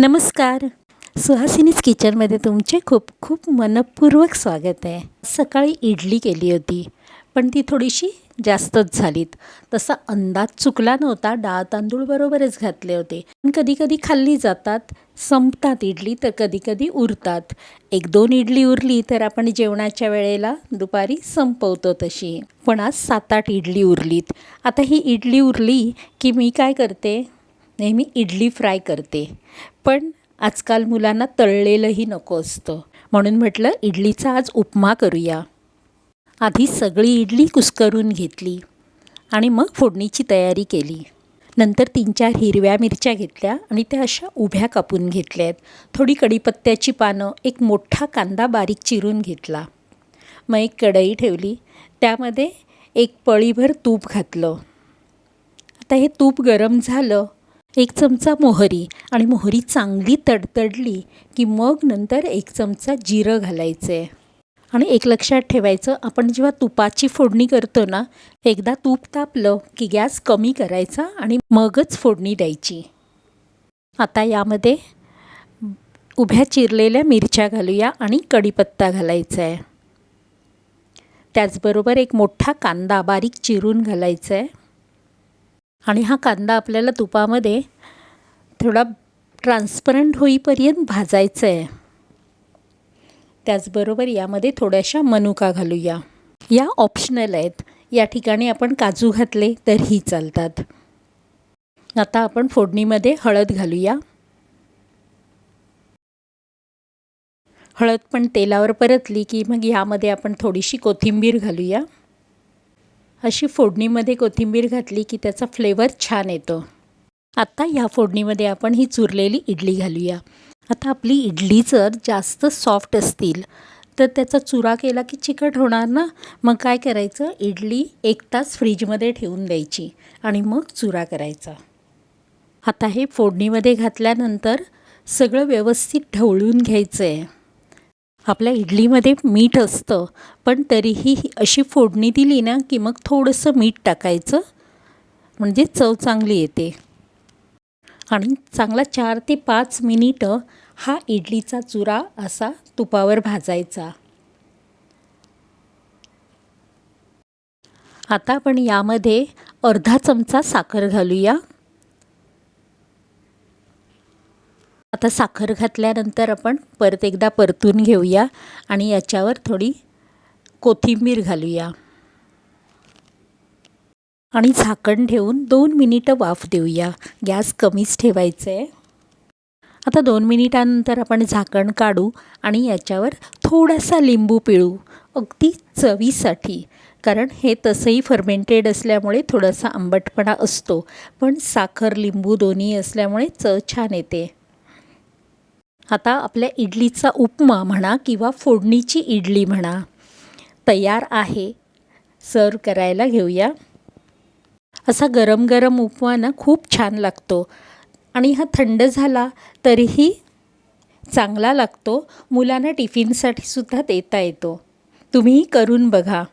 नमस्कार. सुहासिनीज किचनमध्ये तुमचे खूप खूप मनपूर्वक स्वागत आहे. सकाळी इडली केली होती पण ती थोडीशी जास्तच झालीत. तसा अंदाज चुकला नव्हता डाळ तांदूळ बरोबरच घातले होते. पण कधी कधी खाल्ली जातात संपतात इडली तर कधी कधी उरतात. एक दोन इडली उरली तर आपण जेवणाच्या वेळेला दुपारी संपवतो तशी. पण आज सात आठ इडली उरलीत. आता ही इडली उरली की मी काय करते? नेहमी इडली फ्राय करते. पण आजकाल मुलांना तळलेलंही नको असतं. म्हणून म्हटलं इडलीचा आज उपमा करूया. आधी सगळी इडली कुस्करून घेतली आणि मग फोडणीची तयारी केली. नंतर तीन चार हिरव्या मिरच्या घेतल्या आणि त्या अशा उभ्या कापून घेतल्या आहेत थोडी कढीपत्त्याची पानं एक मोठा कांदा बारीक चिरून घेतला. मग एक कढई ठेवली. त्यामध्ये एक पळीभर तूप घातलं. आता हे तूप गरम झालं एक चमचा मोहरी आणि मोहरी चांगली तडतडली की मग नंतर एक चमचा जिरं घालायचं. आहे आणि एक लक्षात ठेवायचं आपण जेव्हा तुपाची फोडणी करतो ना एकदा तूप तापलं की गॅस कमी करायचा आणि मगच फोडणी द्यायची. आता यामध्ये उभ्या चिरलेल्या मिरच्या घालूया आणि कढीपत्ता घालायचा आहे. त्याचबरोबर एक मोठा कांदा बारीक चिरून घालायचा आहे. आणि हा कांदा आपल्याला तुपामध्ये थोडा ट्रान्सपरंट होईपर्यंत भाजायचा आहे त्याचबरोबर यामध्ये थोड्याशा मनुका घालूया. या ऑप्शनल आहेत. या ठिकाणी आपण काजू घातले तरीही चालतात. आता आपण फोडणीमध्ये हळद घालूया. हळद पण तेलावर परतली की मग यामध्ये आपण थोडीशी कोथिंबीर घालूया. अशी फोडणीमध्ये कोथिंबीर घातली की त्याचा फ्लेवर छान येतो. आत्ता ह्या फोडणीमध्ये आपण ही चुरलेली इडली घालूया. आता आपली इडली जर जास्त सॉफ्ट असतील तर त्याचा चुरा केला की चिकट होणार ना? मग काय करायचं? इडली एक तास फ्रीजमध्ये ठेवून द्यायची आणि मग चुरा करायचा. आता हे फोडणीमध्ये घातल्यानंतर सगळं व्यवस्थित ढवळून घ्यायचं आहे आपल्या इडलीमध्ये मीठ असतं पण तरीही अशी फोडणी दिली ना की मग थोडंसं मीठ टाकायचं. म्हणजे चव चांगली येते. आणि चांगला चार ते पाच मिनिटं हा इडलीचा चुरा असा तुपावर भाजायचा. आता आपण यामध्ये अर्धा चमचा साखर घालूया. आता साखर घातल्यानंतर आपण परत एकदा परतून घेऊया आणि याच्यावर थोडी कोथिंबीर घालूया. आणि झाकण ठेवून दोन मिनिटं वाफ देऊया. गॅस कमीच ठेवायचं आहे आता दोन मिनिटानंतर आपण झाकण काढू आणि याच्यावर थोडासा लिंबू पिळू अगदी चवीसाठी. कारण हे तसंही फर्मेंटेड असल्यामुळे थोडासा आंबटपणा असतो पण साखर लिंबू दोन्ही असल्यामुळे चव छान येते. आता आपल्या इडलीचा उपमा म्हणा किंवा फोडणीची इडली म्हणा. तयार आहे. सर्व करायला घेऊया. असा गरम गरम उपमा ना खूप छान लागतो. आणि हा थंड झाला तरीही चांगला लागतो. मुलांना टिफिनसाठी सुद्धा देता येतो. तुम्हीही करून बघा.